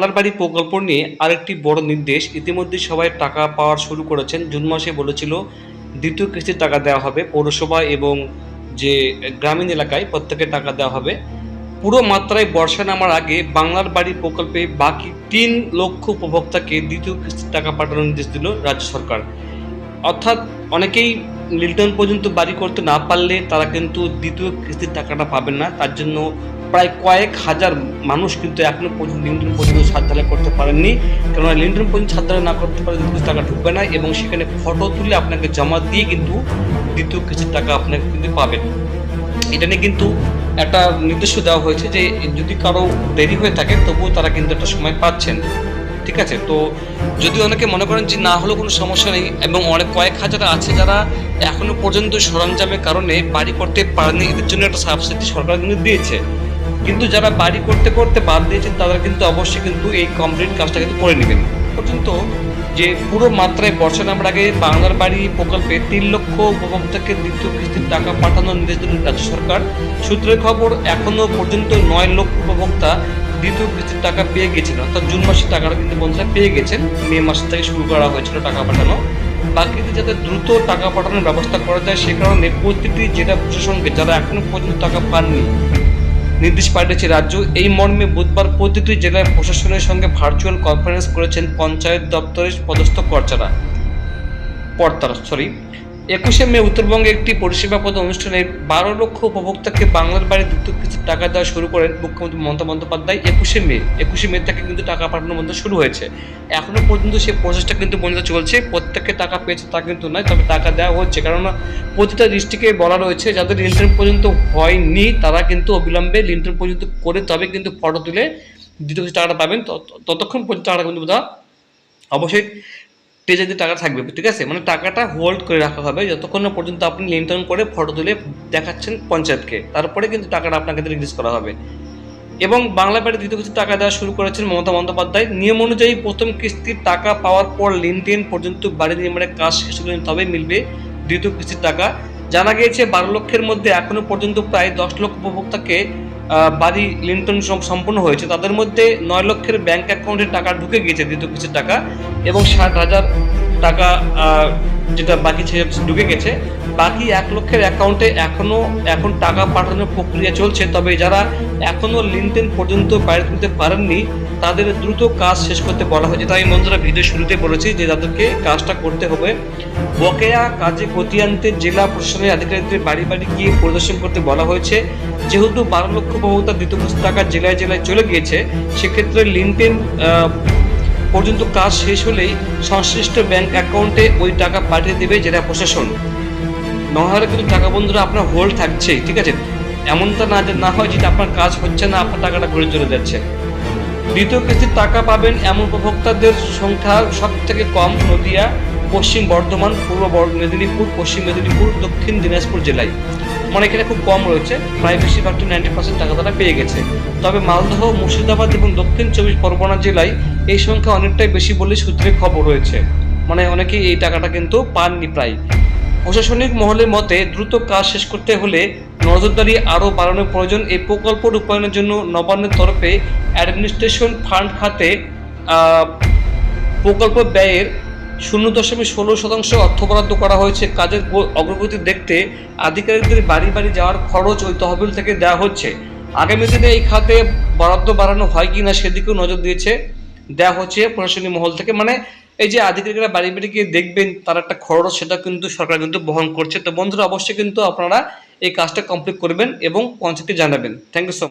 বাংলার বাড়ি প্রকল্প নিয়ে আরেকটি বড় নির্দেশ ইতিমধ্যে সবাই টাকা পাওয়ার শুরু করেছেন। জুন মাসে বলেছিল দ্বিতীয় কিস্তির টাকা দেওয়া হবে। পৌরসভা এবং যে গ্রামীণ এলাকায় প্রত্যেকে টাকা দেওয়া হবে। পুরো মাত্রায় বর্ষা নামার আগে বাংলার বাড়ি প্রকল্পে বাকি তিন লক্ষ উপভোক্তাকে দ্বিতীয় কিস্তির টাকা পাঠানোর নির্দেশ দিল রাজ্য সরকার। অর্থাৎ অনেকেই লিল্টন পর্যন্ত বাড়ি করতে না পারলে তারা কিন্তু দ্বিতীয় কিস্তির টাকাটা পাবেন না। তার জন্য প্রায় কয়েক হাজার মানুষ কিন্তু এখনও পর্যন্ত লিন্টন পর্যন্ত ছাদ ঢালাই করতে পারেননি। কেননা লিন্টন পর্যন্ত ছাদ ঢালাই না করতে পারলে দ্বিতীয় টাকা ঢুকবে না এবং সেখানে ফটো তুলে আপনাকে জমা দিয়ে কিন্তু দ্বিতীয় কিস্তির টাকা আপনাকে কিন্তু পাবেন। এটা নিয়ে কিন্তু একটা নির্দেশ দেওয়া হয়েছে যে যদি কারও দেরি হয়ে থাকে, তবুও তারা কিন্তু একটা সময় পাচ্ছেন। ঠিক আছে? তো যদি অনেকে মনে করেন যে না হলেও কোনো সমস্যা নেই এবং অনেক কয়েক হাজার আছে যারা এখনও পর্যন্ত সরঞ্জামের কারণে বাড়ি করতে পারেনি এদের জন্য একটা সাবসিডি সরকার কিন্তু দিয়েছে। কিন্তু যারা বাড়ি করতে করতে বাদ দিয়েছেন, তারা কিন্তু অবশ্যই কিন্তু এই কমপ্লিট কাজটা কিন্তু করে নেবেন। পর্যন্ত যে পুরো মাত্রায় বর্ষা নামার আগে বাংলার বাড়ি প্রকল্পে তিন লক্ষ উপভোক্তাকে দ্বিতীয় কিস্তির টাকা পাঠানোর নির্দেশ দিল রাজ্য সরকার। সূত্রের খবর, এখনও পর্যন্ত নয় লক্ষ উপভোক্তা দ্বিতীয় কিস্তির টাকা পেয়ে গেছিল অর্থাৎ জুন মাসের টাকাটা কিন্তু বন্ধুরা পেয়ে গেছেন। মে মাস থেকে শুরু করা হয়েছিল টাকা পাঠানো। বাকিতে যাতে দ্রুত টাকা পাঠানোর ব্যবস্থা করা যায়, সে কারণে প্রতিটি জেলা প্রশাসনকে যারা এখনও পর্যন্ত টাকা পাননি নির্দেশ পাঠিয়েছে রাজ্য। এই মর্মে বুধবার প্রতিটি জেলার প্রশাসনের সঙ্গে ভার্চুয়াল কনফারেন্স করেছেন পঞ্চায়েত দপ্তরের পদস্থ কর্তারা। কর্তারা সরি একুশে মে উত্তরবঙ্গে একটি পরিষেবা পদ অনুষ্ঠানে বারো লক্ষ উপভোক্তাকে বাংলার বাড়ি দ্বিতীয় কিস্তির টাকা দেওয়া শুরু করেন মুখ্যমন্ত্রী মমতা বন্দ্যোপাধ্যায় একুশে মে। একুশে মে থেকে কিন্তু টাকা পাঠানো মধ্যে শুরু হয়েছে। এখনও পর্যন্ত সেই প্রসেসটা কিন্তু বন্ধ চলছে। প্রত্যেককে টাকা পেয়েছে তা কিন্তু নয়, তবে টাকা দেওয়া হচ্ছে। কারণ প্রতিটা ডিস্ট্রিক্টে বলা রয়েছে, যাদের লিন্টন পর্যন্ত হয়নি, তারা কিন্তু অবিলম্বে লিন্টন পর্যন্ত করে তবে কিন্তু ফটো তুলে দ্বিতীয় টাকাটা পাবেন। তত- ততক্ষণ পর্যন্ত টাকাটা কিন্তু অবশ্যই পেজে টাকা থাকবে, ঠিক আছে? মানে টাকাটা হোল্ড করে রাখা হবে, যতক্ষণ না পর্যন্ত আপনি লিনটন করে ফটো তুলে দেখাচ্ছেন পঞ্চায়েতকে। তারপরে কিন্তু টাকাটা আপনাকে রিলিজ করা হবে। এবং বাংলা বাড়ি দ্বিতীয় কিস্তির টাকা দেওয়া শুরু করেছেন মমতা বন্দ্যোপাধ্যায়। নিয়ম অনুযায়ী প্রথম কিস্তির টাকা পাওয়ার পর লিনটেন পর্যন্ত বাড়ি নির্মাণের কাজ শেষ হলে তবে মিলবে দ্বিতীয় কিস্তির টাকা। জানা গিয়েছে, বারো লক্ষের মধ্যে এখনও পর্যন্ত প্রায় দশ লক্ষ উপভোক্তাকে বাড়ি লিন্টন সম- সম্পূর্ণ হয়েছে। তাদের মধ্যে নয় লক্ষের ব্যাংক অ্যাকাউন্টে টাকা ঢুকে গিয়েছে, দ্বিতীয় কিছু টাকা, এবং ষাট হাজার টাকা যেটা বাকি ঢুকে গেছে। বাকি এক লক্ষের অ্যাকাউন্টে এখনও এখন টাকা পাঠানোর প্রক্রিয়া চলছে। তবে যারা এখনও লিনটেন পর্যন্ত বাইরে তুলতে পারেননি, তাদের দ্রুত কাজ শেষ করতে বলা হয়েছে। তাই বন্ধুরা, ভিডিও শুরুতে বলেছি যে তাদেরকে কাজটা করতে হবে। বকেয়া কাজে গতি আনতে জেলা প্রশাসনের আধিকারিকদের বাড়ি বাড়ি গিয়ে পরিদর্শন করতে বলা হয়েছে। যেহেতু বারো লক্ষ বহুতা দ্বিতীয় টাকা জেলায় জেলায় চলে গিয়েছে, সেক্ষেত্রে লিনটেন পর্যন্ত কাজ শেষ হলেই সংশ্লিষ্ট ব্যাংক অ্যাকাউন্টে ওই টাকা পাঠিয়ে দেবে জেলা প্রশাসন। নহলে কিন্তু টাকা বন্ধুরা আপনার হোল্ড থাকছে ঠিক আছে? এমনটা না যে না হয় যেটা আপনার কাজ হচ্ছে না, আপনার টাকাটা ঘুরে চলে যাচ্ছে। দ্বিতীয় কিস্তির টাকা পাবেন এমন উপভোক্তাদের সংখ্যা সব থেকে কম নদিয়া, পশ্চিম বর্ধমান, পূর্ব মেদিনীপুর, পশ্চিম মেদিনীপুর, দক্ষিণ দিনাজপুর জেলায়। মানে এখানে খুব কম রয়েছে। প্রায় বেশিরভাগ টু নাইনটি পার্সেন্ট টাকা তারা পেয়ে গেছে। তবে মালদহ, মুর্শিদাবাদ এবং দক্ষিণ চব্বিশ পরগনা জেলায় এই সংখ্যা অনেকটাই বেশি বলে সূত্রে খবর রয়েছে। মানে অনেকেই এই টাকাটা কিন্তু পাননি প্রায়। প্রশাসনিক মহলের মতে, দ্রুত কাজ শেষ করতে হলে নজরদারি আরও বাড়ানোর প্রয়োজন এই প্রকল্প রূপায়ণের জন্য নবান্নের তরফে অ্যাডমিনিস্ট্রেশন ফান্ড খাতে প্রকল্প ব্যয়ের শূন্য দশমিক ষোলো শতাংশ অর্থ বরাদ্দ করা হয়েছে। কাজের অগ্রগতি দেখতে আধিকারিকদের বাড়ি বাড়ি যাওয়ার খরচ ওই তহবিল থেকে দেওয়া হচ্ছে। আগামী দিনে এই খাতে বরাদ্দ বাড়ানো হয় কি না সেদিকেও নজর দিয়েছে। দেওয়া হচ্ছে প্রশাসনিক মহল থেকে। মানে এই যে আধিকারিকরা বাড়ি বাড়ি গিয়ে দেখবেন তার একটা খরচ, সেটা কিন্তু সরকার কিন্তু বহন করছে। তো বন্ধুরা, অবশ্যই কিন্তু আপনারা এই কাজটা কমপ্লিট করবেন এবং পঞ্চায়েতকে জানাবেন। Thank you so